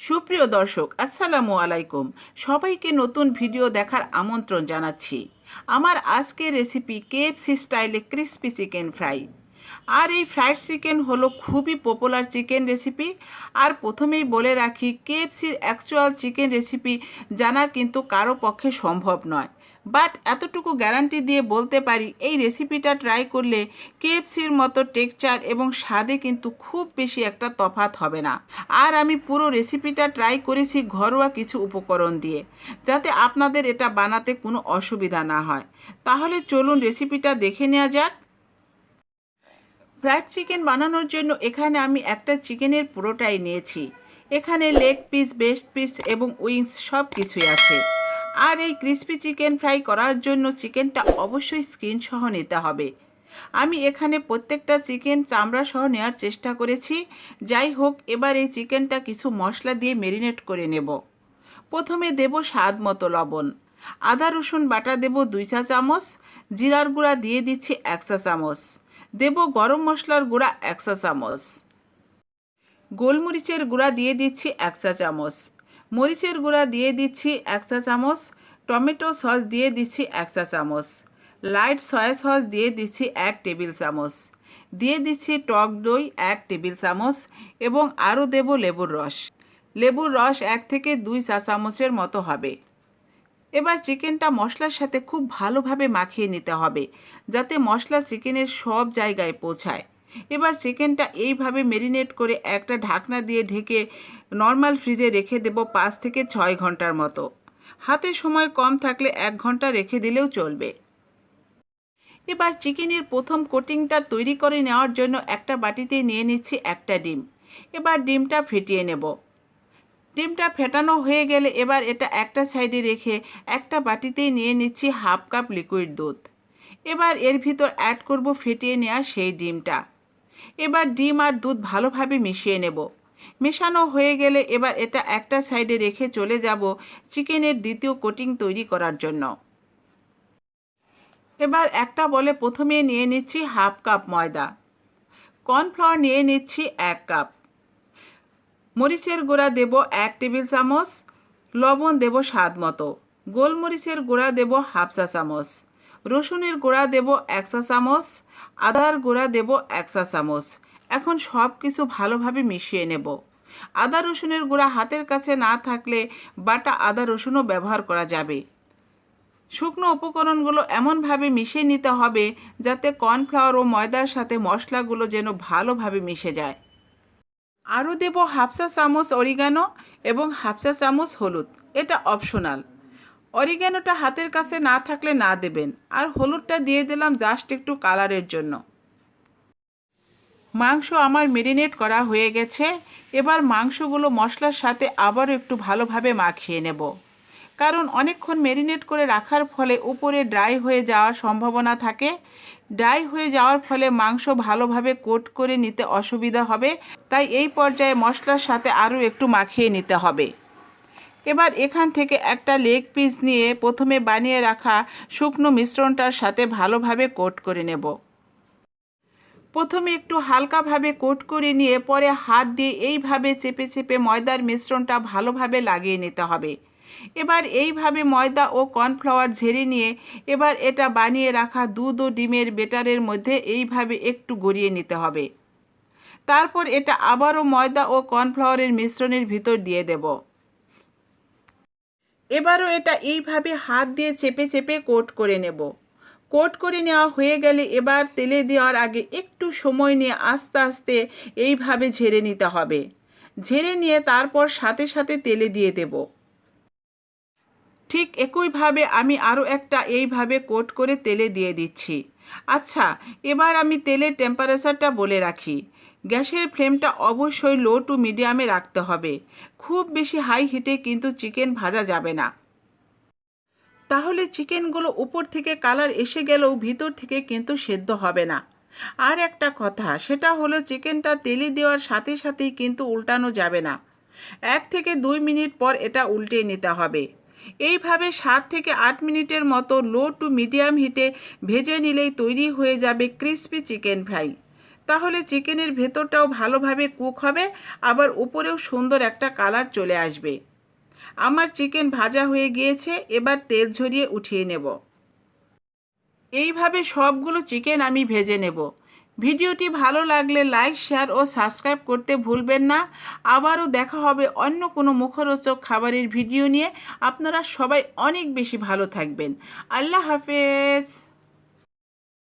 সুপ্রিয় দর্শক, আসসালামু আলাইকুম। সবাইকে নতুন ভিডিও দেখার আমন্ত্রণ জানাচ্ছি। আমার আজকের রেসিপি কেএফসি স্টাইলে ক্রিস্পি চিকেন ফ্রাই আর এই ফ্রাইড চিকেন হলো খুবই পপুলার চিকেন রেসিপি আর প্রথমেই বলে রাখি কেএফসির অ্যাকচুয়াল চিকেন রেসিপি জানা কিন্তু কারও পক্ষে সম্ভব নয়। বাট এতটুকু গ্যারান্টি দিয়ে বলতে পারি, এই রেসিপিটা ট্রাই করলে কেএফসির মতো টেক্সচার এবং স্বাদে কিন্তু খুব বেশি একটা তফাত হবে না। আর আমি পুরো রেসিপিটা ট্রাই করেছি ঘরোয়া কিছু উপকরণ দিয়ে, যাতে আপনাদের এটা বানাতে কোনো অসুবিধা না হয়। তাহলে চলুন রেসিপিটা দেখে নেওয়া যাক। ফ্রাইড চিকেন বানানোর জন্য এখানে আমি একটা চিকেনের পুরোটাই নিয়েছি। এখানে লেগ পিস, বেস্ট পিস এবং উইংস সব কিছুই আছে। আর এই ক্রিস্পি চিকেন ফ্রাই করার জন্য চিকেনটা অবশ্যই স্কিন সহ নিতে হবে। আমি এখানে প্রত্যেকটা চিকেন চামড়া সহ নেওয়ার চেষ্টা করেছি। যাই হোক, এবার এই চিকেনটা কিছু মশলা দিয়ে মেরিনেট করে নেব। প্রথমে দেব স্বাদ মতো লবণ। আদা, রসুন বাটা দেব দুই চা চামচ। জিরার গুঁড়া দিয়ে দিচ্ছি এক চা চামচ। দেব গরম মশলার গুঁড়া এক চা চামচ। গোলমরিচের গুঁড়া দিয়ে দিচ্ছি এক চা চামচ। মরিচের গুঁড়া দিয়ে দিচ্ছি এক চা চামচ। টমেটো সস দিয়ে দিচ্ছি এক চা চামচ। লাইট সয়া সস দিয়ে দিচ্ছি এক টেবিল চামচ। দিয়ে দিচ্ছি টক দই এক টেবিল চামচ এবং আরও দেব লেবুর রস। লেবুর রস এক থেকে দুই চা চামচের মতো হবে। এবার চিকেনটা মশলার সাথে খুব ভালোভাবে মাখিয়ে নিতে হবে, যাতে মশলা চিকেনের সব জায়গায় পৌঁছায়। এবার চিকেনটা এইভাবে মেরিনেট করে একটা ঢাকনা দিয়ে ঢেকে নর্মাল ফ্রিজে রেখে দেব পাঁচ থেকে ছয় ঘণ্টার মতো। হাতে সময় কম থাকলে এক ঘণ্টা রেখে দিলেও চলবে। এবার চিকেনের প্রথম কোটিংটা তৈরি করে নেওয়ার জন্য একটা বাটিতে নিয়ে নিচ্ছি একটা ডিম। এবার ডিমটা ফেটিয়ে নেব। ডিমটা ফেটানো হয়ে গেলে এবার এটা একটা সাইডে রেখে একটা বাটিতেই নিয়ে নিচ্ছি হাফ কাপ লিকুইড দুধ। এবার এর ভিতর অ্যাড করব ফেটিয়ে নেওয়া সেই ডিমটা। এবার ডিম আর দুধ ভালোভাবে মিশিয়ে নেব। মেশানো হয়ে গেলে এবার এটা একটা সাইডে রেখে চলে যাব চিকেনের দ্বিতীয় কোটিং তৈরি করার জন্য। এবার একটা বলে প্রথমে নিয়ে নিচ্ছি হাফ কাপ ময়দা। কর্নফ্লাওয়ার নিয়ে নিচ্ছি এক কাপ। মরিচের গুঁড়া দেব এক টেবিল চামচ, লবণ দেব স্বাদ মতো। গোলমরিচের গুঁড়া দেব হাফ চা চামচ, রসুনের গুঁড়া দেব এক চা চামচ, আদার গুঁড়া দেব এক চা চামচ। এখন সব কিছু ভালোভাবে মিশিয়ে নেব। আদা রসুনের গুঁড়া হাতের কাছে না থাকলে বাটা আদা রসুনও ব্যবহার করা যাবে। শুকনো উপকরণগুলো এমনভাবে মিশিয়ে নিতে হবে যাতে কর্নফ্লাওয়ার ও ময়দার সাথে মশলাগুলো যেন ভালোভাবে মিশে যায়। আরও দেব হাফসা চামচ অরিগানো এবং হাফসা চামচ হলুদ। এটা অপশনাল। অরিগানোটা হাতের কাছে না থাকলে না দেবেন। আর হলুদটা দিয়ে দিলাম জাস্ট একটু কালারের জন্য। মাংস আমার মেরিনেট করা হয়ে গেছে। এবার মাংসগুলো মশলার সাথে আবারও একটু ভালোভাবে মাখিয়ে নেব। কারণ অনেকক্ষণ মেরিনেট করে রাখার ফলে উপরে ড্রাই হয়ে যাওয়ার সম্ভাবনা থাকে। ড্রাই হয়ে যাওয়ার ফলে মাংস ভালোভাবে কোট করে নিতে অসুবিধা হবে, তাই এই পর্যায়ে মশলার সাথে আরও একটু মাখিয়ে নিতে হবে। এবার এখান থেকে একটা লেগ পিস নিয়ে প্রথমে বানিয়ে রাখা শুকনো মিশ্রণটার সাথে ভালোভাবে কোট করে নেব। প্রথমে একটু হালকাভাবে কোট করে নিয়ে পরে হাত দিয়ে এইভাবে চেপে চেপে ময়দার মিশ্রণটা ভালোভাবে লাগিয়ে নিতে হবে। এবার এইভাবে ময়দা ও কর্নফ্লাওয়ার ঝেড়ে নিয়ে এবার এটা বানিয়ে রাখা দুধ ও ডিমের বেটারের মধ্যে এইভাবে একটু গড়িয়ে নিতে হবে। তারপর এটা আবারও ময়দা ও কর্নফ্লাওয়ারের মিশ্রণের ভিতর দিয়ে দেব। এবারও এটা এইভাবে হাত দিয়ে চেপে চেপে কোট করে নেব। কোট করে নেওয়া হয়ে গেলে এবার তেলে দেওয়ার আগে একটু সময় নিয়ে আস্তে আস্তে এইভাবে ঝেড়ে নিতে হবে। ঝেড়ে নিয়ে তারপর সাথে সাথে তেলে দিয়ে দেব। ঠিক একইভাবে আমি আরও একটা এইভাবে কোট করে তেলে দিয়ে দিচ্ছি। আচ্ছা এবার আমি তেলের টেম্পারেচারটা বলে রাখি। গ্যাসের ফ্লেমটা অবশ্যই লো টু মিডিয়ামে রাখতে হবে। খুব বেশি হাই হিটে কিন্তু চিকেন ভাজা যাবে না। তাহলে চিকেনগুলো উপর থেকে কালার এসে গেলেও ভিতর থেকে কিন্তু সেদ্ধ হবে না। আর একটা কথা, সেটা হলো চিকেনটা তেলে দেওয়ার সাথে সাথেই কিন্তু উল্টানো যাবে না। এক থেকে দুই মিনিট পর এটা উল্টে নিতে হবে। এইভাবে সাত থেকে আট মিনিটের মতো লো টু মিডিয়াম হিটে ভেজে নিলেই তৈরি হয়ে যাবে ক্রিস্পি চিকেন ফ্রাই। তাহলে চিকেনের ভেতরটাও ভালোভাবে কুক হবে, আবার উপরেও সুন্দর একটা কালার চলে আসবে। আমার চিকেন ভাজা হয়ে গিয়েছে, এবার তেল ঝরিয়ে উঠিয়ে নেব। এইভাবে সবগুলো চিকেন আমি ভেজে নেব। ভিডিওটি ভালো লাগলে লাইক, শেয়ার ও সাবস্ক্রাইব করতে ভুলবেন না। আবারও দেখা হবে অন্য কোনো মুখরোচক খাবারের ভিডিও নিয়ে। আপনারা সবাই অনেক বেশি ভালো থাকবেন। আল্লাহ হাফেজ।